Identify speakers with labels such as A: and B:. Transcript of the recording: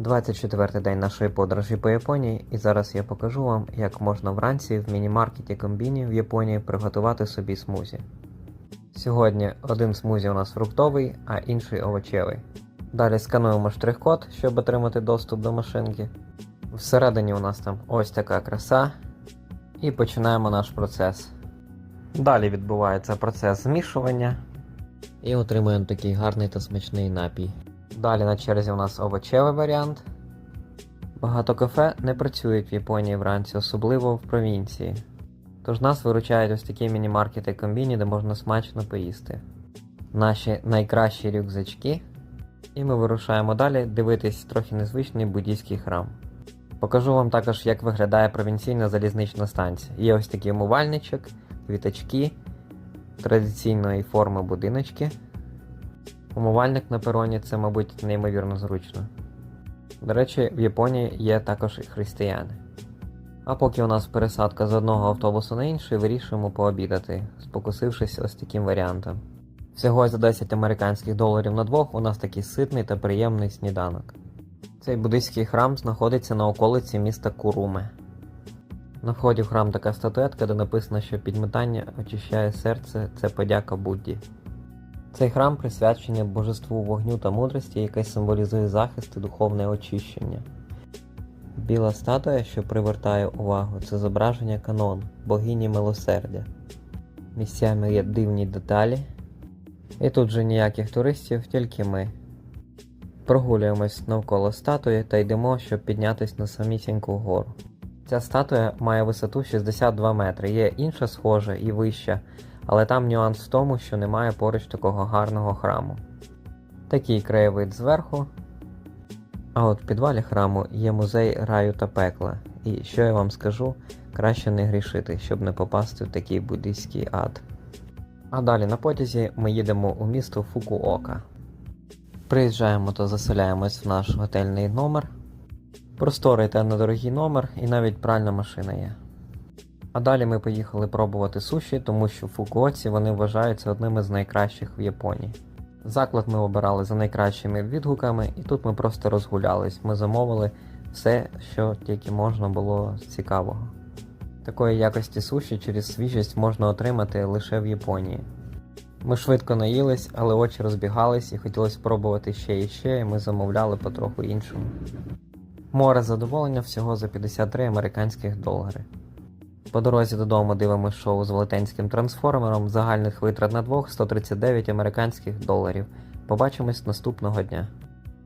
A: 24 день нашої подорожі по Японії, і зараз я покажу вам, як можна вранці в міні-маркеті комбіні в Японії приготувати собі смузі. Сьогодні один смузі у нас фруктовий, а інший овочевий. Далі скануємо штрих-код, щоб отримати доступ до машинки. Всередині у нас там ось така краса. І починаємо наш процес. Далі відбувається процес змішування. І отримуємо такий гарний та смачний напій. Далі на черзі у нас овочевий варіант. Багато кафе не працюють в Японії вранці, особливо в провінції. Тож нас виручають ось такі міні-маркети комбіні, де можна смачно поїсти. Наші найкращі рюкзачки. І ми вирушаємо далі дивитись трохи незвичний буддійський храм. Покажу вам також, як виглядає провінційна залізнична станція. Є ось такий умивальничок, квіточки, традиційної форми будиночки. Умивальник на пероні це, мабуть, неймовірно зручно. До речі, в Японії є також і християни. А поки у нас пересадка з одного автобусу на інший, вирішуємо пообідати, спокусившись ось таким варіантом. Всього за 10 американських доларів на двох у нас такий ситний та приємний сніданок. Цей буддийський храм знаходиться на околиці міста Куруме. На вході в храм така статуетка, де написано, що підметання очищає серце це подяка Будді. Цей храм присвячений божеству вогню та мудрості, яке символізує захист і духовне очищення. Біла статуя, що привертає увагу, це зображення канон, богині милосердя. Місцями є дивні деталі. І тут же ніяких туристів, тільки ми. Прогулюємось навколо статуї та йдемо, щоб піднятися на самісіньку гору. Ця статуя має висоту 62 метри, є інша схожа і вища, але там нюанс в тому, що немає поруч такого гарного храму. Такий краєвид зверху. А от в підвалі храму є музей раю та пекла. І що я вам скажу, краще не грішити, щоб не попасти в такий буддийський ад. А далі на потязі ми їдемо у місто Фукуока. Приїжджаємо та заселяємось в наш готельний номер. Просторий та недорогий номер, і навіть пральна машина є. А далі ми поїхали пробувати суші, тому що в Фукуоці вони вважаються одними з найкращих в Японії. Заклад ми обирали за найкращими відгуками, і тут ми просто розгулялись. Ми замовили все, що тільки можна було з цікавого. Такої якості суші через свіжість можна отримати лише в Японії. Ми швидко наїлись, але очі розбігались і хотілося спробувати ще і ще, і ми замовляли потроху іншому. Море задоволення всього за 53 американських долари. По дорозі додому дивимося шоу з велетенським трансформером, загальних витрат на двох 139 американських доларів. Побачимось наступного дня.